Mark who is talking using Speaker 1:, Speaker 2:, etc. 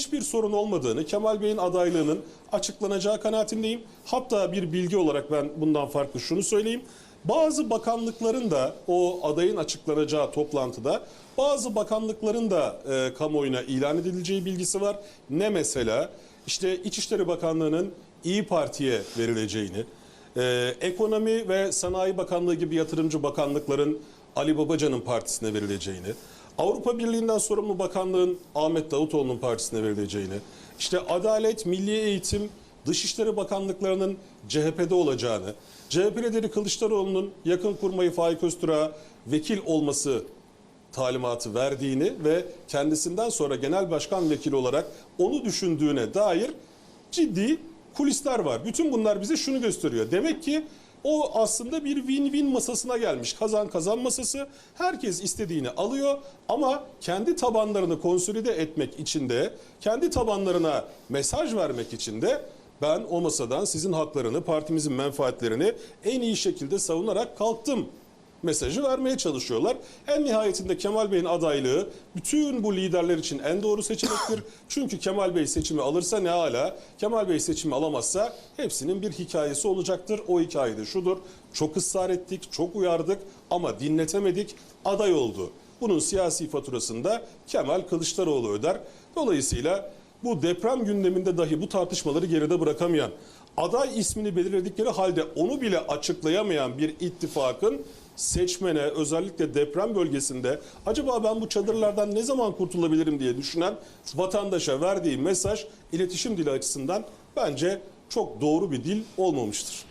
Speaker 1: hiçbir sorun olmadığını, Kemal Bey'in adaylığının açıklanacağı kanaatindeyim. Hatta bir bilgi olarak ben bundan farklı şunu söyleyeyim. Bazı bakanlıkların da o adayın açıklanacağı toplantıda bazı bakanlıkların da e, kamuoyuna ilan edileceği bilgisi var. Ne mesela? İşte İçişleri Bakanlığı'nın İyi Parti'ye verileceğini, ee, Ekonomi ve Sanayi Bakanlığı gibi yatırımcı bakanlıkların Ali Babacan'ın partisine verileceğini, Avrupa Birliği'nden sorumlu bakanlığın Ahmet Davutoğlu'nun partisine verileceğini, işte Adalet, Milli Eğitim, Dışişleri Bakanlıklarının CHP'de olacağını, CHP lideri Kılıçdaroğlu'nun yakın kurmayı Faik Öztürk'a vekil olması talimatı verdiğini ve kendisinden sonra genel başkan vekili olarak onu düşündüğüne dair ciddi kulisler var. Bütün bunlar bize şunu gösteriyor. Demek ki o aslında bir win-win masasına gelmiş. Kazan kazan masası. Herkes istediğini alıyor ama kendi tabanlarını konsolide etmek için de, kendi tabanlarına mesaj vermek için de ben o masadan sizin haklarını, partimizin menfaatlerini en iyi şekilde savunarak kalktım mesajı vermeye çalışıyorlar. En nihayetinde Kemal Bey'in adaylığı bütün bu liderler için en doğru seçenektir. Çünkü Kemal Bey seçimi alırsa ne hala, Kemal Bey seçimi alamazsa hepsinin bir hikayesi olacaktır. O hikaye de şudur, çok ısrar ettik, çok uyardık ama dinletemedik, aday oldu. Bunun siyasi faturasını da Kemal Kılıçdaroğlu öder. Dolayısıyla bu deprem gündeminde dahi bu tartışmaları geride bırakamayan, aday ismini belirledikleri halde onu bile açıklayamayan bir ittifakın seçmene özellikle deprem bölgesinde acaba ben bu çadırlardan ne zaman kurtulabilirim diye düşünen vatandaşa verdiği mesaj iletişim dili açısından bence çok doğru bir dil olmamıştır.